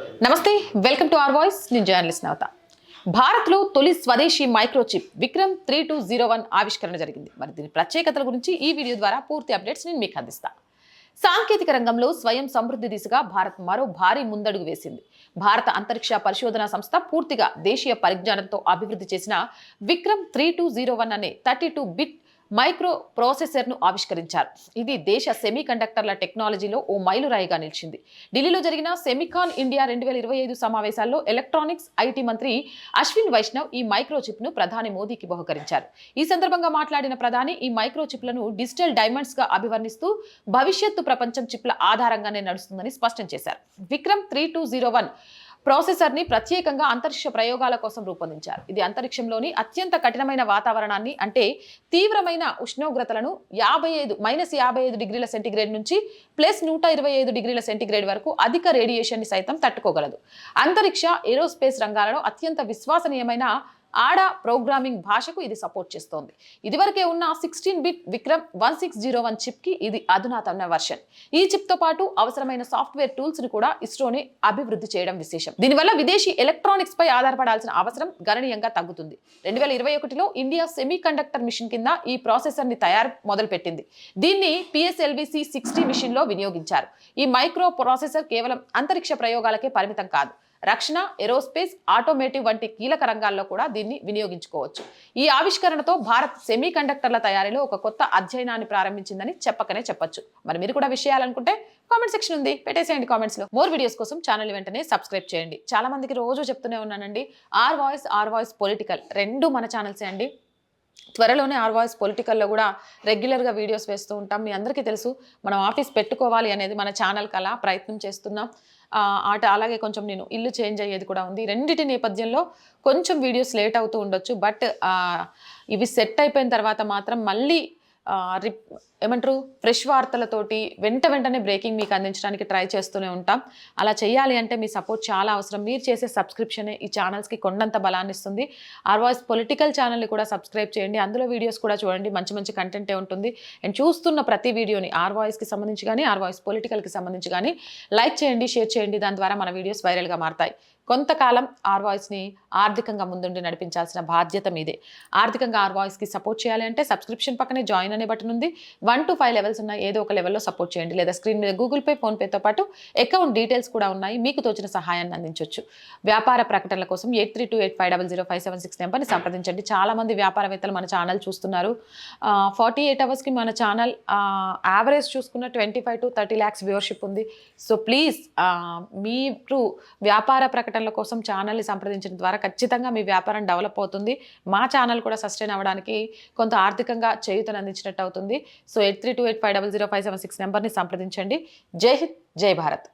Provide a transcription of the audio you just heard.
నమస్తే welcome to R voice. నేను journalist నవత. భారత్లో తొలి స్వదేశీ microchip Vikram three two zero one ఆవిష్కరణ జరిగింది. మరి దీని ప్రత్యేకతల గురించి ఈ వీడియో ద్వారా పూర్తి అప్డేట్స్ నేను మీకు అందిస్తాను సాంకేతిక రంగంలో స్వయం సమృద్ధి దిశగా భారత్ మరో భారీ ముందడుగు వేసింది. భారత అంతరిక్ష పరిశోధన సంస్థ పూర్తిగా దేశీయ పరిజ్ఞానంతో అభివృద్ధి చేసిన Vikram three two zero one అనే థర్టీ టూ బిట్ మైక్రో ప్రాసెసర్ను ఆవిష్కరించారు. ఇది దేశ సెమీ కండక్టర్ల టెక్నాలజీలో ఓ మైలురాయిగా నిలిచింది. ఢిల్లీలో జరిగిన సెమికాన్ ఇండియా రెండు వేల ఇరవై ఐదు సమావేశాల్లో ఎలక్ట్రానిక్స్ ఐటీ మంత్రి అశ్విన్ వైష్ణవ్ ఈ మైక్రో చిప్ను ప్రధాని మోదీకి బహుకరించారు. ఈ సందర్భంగా మాట్లాడిన ప్రధాని ఈ మైక్రో చిప్లను డిజిటల్ డైమండ్స్గా అభివర్ణిస్తూ భవిష్యత్తు ప్రపంచం చిప్ల ఆధారంగానే నడుస్తుందని స్పష్టం చేశారు. Vikram three two zero one ప్రాసెసర్ని ప్రత్యేకంగా అంతరిక్ష ప్రయోగాల కోసం రూపొందించారు. ఇది అంతరిక్షంలోని అత్యంత కఠినమైన వాతావరణాన్ని అంటే తీవ్రమైన ఉష్ణోగ్రతలను యాభై ఐదు మైనస్ యాభై ఐదు డిగ్రీల సెంటీగ్రేడ్ నుంచి ప్లస్ నూట ఇరవై ఐదు డిగ్రీల సెంటీగ్రేడ్ వరకు అధిక రేడియేషన్ని సైతం తట్టుకోగలదు. అంతరిక్ష ఏరోస్పేస్ రంగాలలో అత్యంత విశ్వసనీయమైన ఆడా ప్రోగ్రామింగ్ భాషకు ఇది సపోర్ట్ చేస్తోంది. ఇదివరకే ఉన్న sixteen bit Vikram one six zero one చిప్కి ఇది అధునాతన వర్షన్ ఈ చిప్తో పాటు అవసరమైన సాఫ్ట్వేర్ టూల్స్ని కూడా ఇస్రోనే అభివృద్ధి చేయడం విశేషం. దీనివల్ల విదేశీ ఎలక్ట్రానిక్స్ పై ఆధారపడాల్సిన అవసరం గణనీయంగా తగ్గుతుంది. రెండు వేల ఇరవై ఒకటిలో ఇండియా సెమీ కండక్టర్ మిషన్ కింద ఈ ప్రాసెసర్ని తయారు మొదలుపెట్టింది. దీన్ని పిఎస్ఎల్విసి సిక్స్టీ మిషన్లో వినియోగించారు. ఈ మైక్రో ప్రాసెసర్ కేవలం అంతరిక్ష ప్రయోగాలకే పరిమితం కాదు. రక్షణ ఏరోస్పేస్ ఆటోమేటివ్ వంటి కీలక రంగాల్లో కూడా దీన్ని వినియోగించుకోవచ్చు. ఈ ఆవిష్కరణతో భారత్ సెమీ కండక్టర్ల తయారీలో ఒక కొత్త అధ్యయనాన్ని ప్రారంభించిందని చెప్పకనే చెప్పొచ్చు. మరి మీరు కూడా విషయాలనుకుంటే కామెంట్ సెక్షన్ ఉంది. పెట్టేసేయండి కామెంట్స్లో మోర్ వీడియోస్ కోసం ఛానల్ వెంటనే సబ్స్క్రైబ్ చేయండి. చాలా మందికి రోజు చెప్తూనే ఉన్నానండి. R voice R voice political రెండు మన ఛానల్సే అండి. త్వరలోనే ఆర్ వాయిస్ పొలిటికల్లో కూడా రెగ్యులర్గా వీడియోస్ వేస్తూ ఉంటాం. మీ అందరికీ తెలుసు మనం ఆఫీస్ పెట్టుకోవాలి అనేది మన ఛానల్ కల ప్రయత్నం చేస్తున్నాం. ఆట అలాగే కొంచెం నేను ఇల్లు చేంజ్ అయ్యేది కూడా ఉంది. రెండింటి నేపథ్యంలో కొంచెం వీడియోస్ లేట్ అవుతూ ఉండొచ్చు బట్ ఇవి సెట్ అయిపోయిన తర్వాత మాత్రం మళ్ళీ రిప్ ఏమంటారు ఫ్రెష్ వార్తలతోటి వెంట వెంటనే బ్రేకింగ్ మీకు అందించడానికి ట్రై చేస్తూనే ఉంటాం. అలా చేయాలి అంటే మీ సపోర్ట్ చాలా అవసరం. మీరు చేసే సబ్స్క్రిప్షనే ఈ ఛానల్స్కి కొండంత బలాన్ని ఇస్తుంది. ఆర్వాయిస్ పొలిటికల్ ఛానల్ని కూడా సబ్స్క్రైబ్ చేయండి. అందులో వీడియోస్ కూడా చూడండి. మంచి మంచి కంటెంటే ఉంటుంది. అండ్ చూస్తున్న ప్రతి వీడియోని ఆర్వాయిస్కి సంబంధించి కానీ ఆర్ వాయిస్ పొలిటికల్కి సంబంధించి కానీ లైక్ చేయండి షేర్ చేయండి. దాని ద్వారా మన వీడియోస్ వైరల్గా మారతాయి. కొంతకాలం ఆర్ వాయిస్ని ఆర్థికంగా ముందుండి నడిపించాల్సిన బాధ్యత మీదే. ఆర్థికంగా ఆర్ వాయిస్కి సపోర్ట్ చేయాలి అంటే సబ్స్క్రిప్షన్ పక్కనే జాయిన్ అనే బటన్ ఉంది. వన్ టు ఫైవ్ లెవెల్స్ ఉన్న ఏదో ఒక లెవెల్లో సపోర్ట్ చేయండి. లేదా స్క్రీన్ మీద గూగుల్ పే ఫోన్పేతో పాటు అకౌంట్ డీటెయిల్స్ కూడా ఉన్నాయి. మీకు తోచిన సహాయాన్ని అందించవచ్చు వ్యాపార ప్రకటనల కోసం eight three two eight five double zero five seven six నెంబర్ని సంప్రదించండి. చాలామంది వ్యాపారవేత్తలు మన ఛానల్ చూస్తున్నారు. ఫార్టీ ఎయిట్ అవర్స్కి మన ఛానల్ యావరేజ్ చూసుకున్న twenty five to thirty lakhs viewership ఉంది సో ప్లీజ్ మీరు వ్యాపార ప్రకటన ప్రకటనల కోసం ఛానల్ని సంప్రదించడం ద్వారా ఖచ్చితంగా మీ వ్యాపారం డెవలప్ అవుతుంది. మా ఛానల్ కూడా సస్టైన్ అవ్వడానికి కొంత ఆర్థికంగా చేయుతను అందించినట్టు అవుతుంది. So eight three two eight five double zero five seven six నెంబర్ని సంప్రదించండి. జై హింద్ జై భారత్.